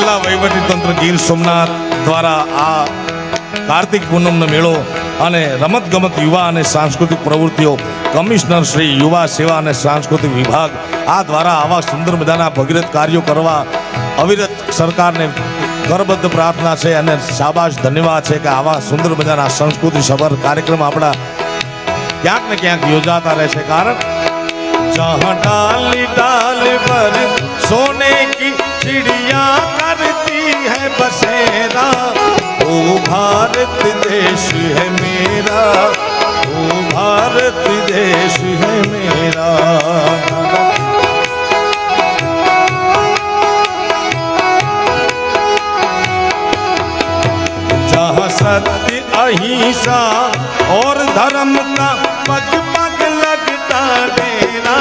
જિલ્લા તંત્ર ગીર સોમનાથ દ્વારા આ કાર્તિક પૂનમનો મેળો અને રમતગમત યુવા અને સાંસ્કૃતિક પ્રવૃત્તિઓ, કમિશનર શ્રી યુવા સેવા અને સાંસ્કૃતિક વિભાગ આ દ્વારા આવા સુંદર મજાના ભગીરથ કાર્યો કરવા અવિરત સરકારને કરબદ્ધ પ્રાર્થના છે અને શાબાશ ધન્યવાદ છે કે આવા સુંદર મજાના સંસ્કૃતિ સભર કાર્યક્રમ આપણા ક્યાંક ને ક્યાંક યોજાતા રહેશે. કારણ જહાં ડાલી ડાલી देश है मेरा वो भारत देश है मेरा जहाँ सत्य अहिंसा और धर्म का पग पग लगता डेरा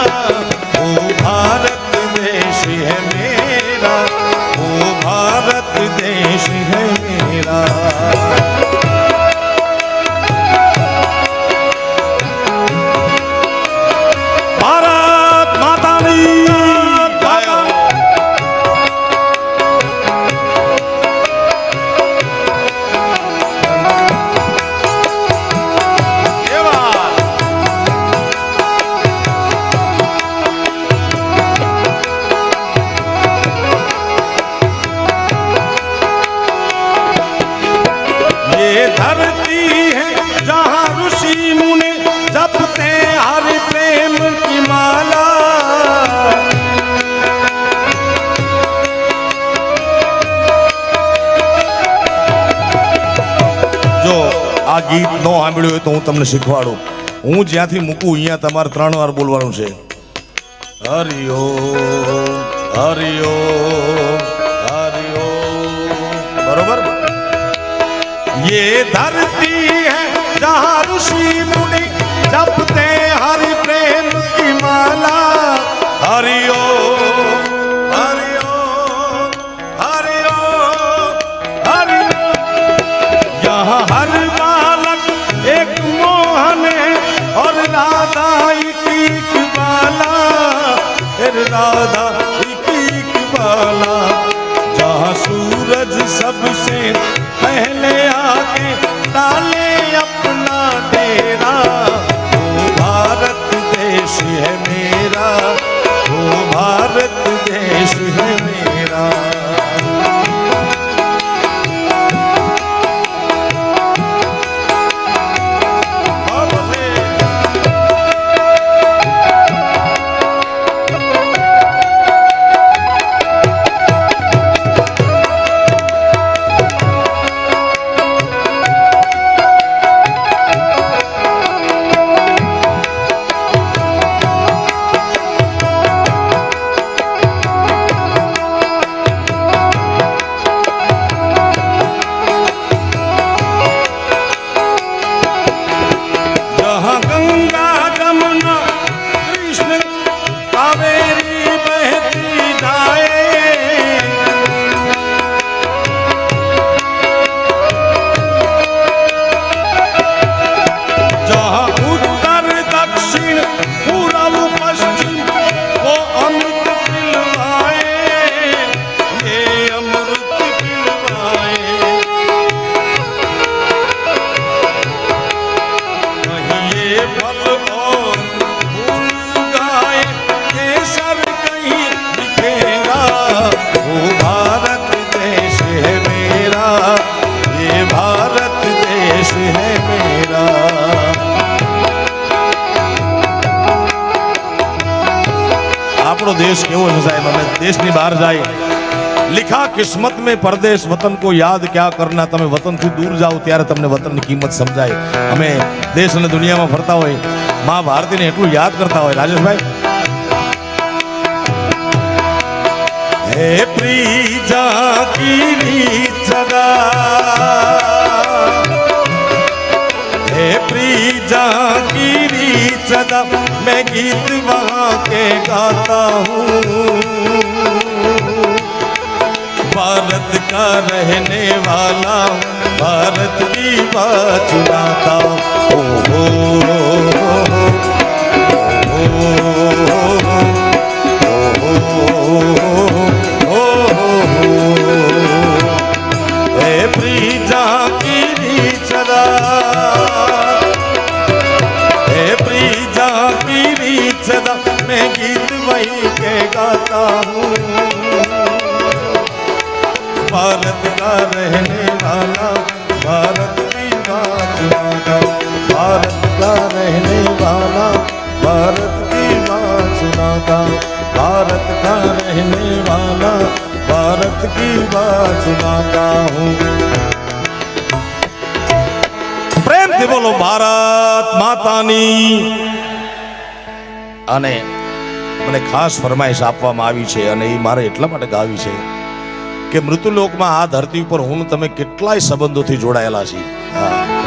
ગીત ન સાંભળ્યું હોય તો હું તમને શીખવાડું હું જ્યાંથી મૂકું અહીંયા તમારે ત્રણ વાર બોલવાનું છે હરિઓ હરિઓ હરિઓ બરોબર ये धरती है जहाँ ऋषि मुनि जपते बाला जहाँ सूरज सबसे पहले आके डाले अपना डेरा वो भारत देश है मेरा वो भारत वो भारत देश है मेरा ये भारत देश है मेरा આપણો દેશ કેવો છે સાહેબ અમે દેશની બહાર જાય लिखा किस्मत में परदेश वतन को याद क्या करना તમે વતનથી દૂર જાઓ ત્યારે તમને વતનની કિંમત સમજાય અમે દેશ અને દુનિયામાં ફરતા હોય મા ભારતીને એટલું યાદ કરતા હોય રાજેશભાઈ हे प्रीजा की सदा हे प्रीजा की सदा मैं गीत वहाँ के गाता हूँ। भारत का रहने वाला भारत की बात सुनाता हूँ। ओ, हो, भारत का रहने वाला भारत की बात सुनाता भारत का रहने वाला भारत की बात सुनाता भारत का रहने वाला भारत की बात सुनाता हूँ પ્રેમથી બોલો ભારત માતાની અને મને ખાસ ફરમાઈશ આપવામાં આવી છે અને એ મારે એટલા માટે ગાવી છે કે મૃત્યુલોકમાં આ ધરતી ઉપર હું તમે કેટલાય સંબંધોથી જોડાયેલા છીએ. હા.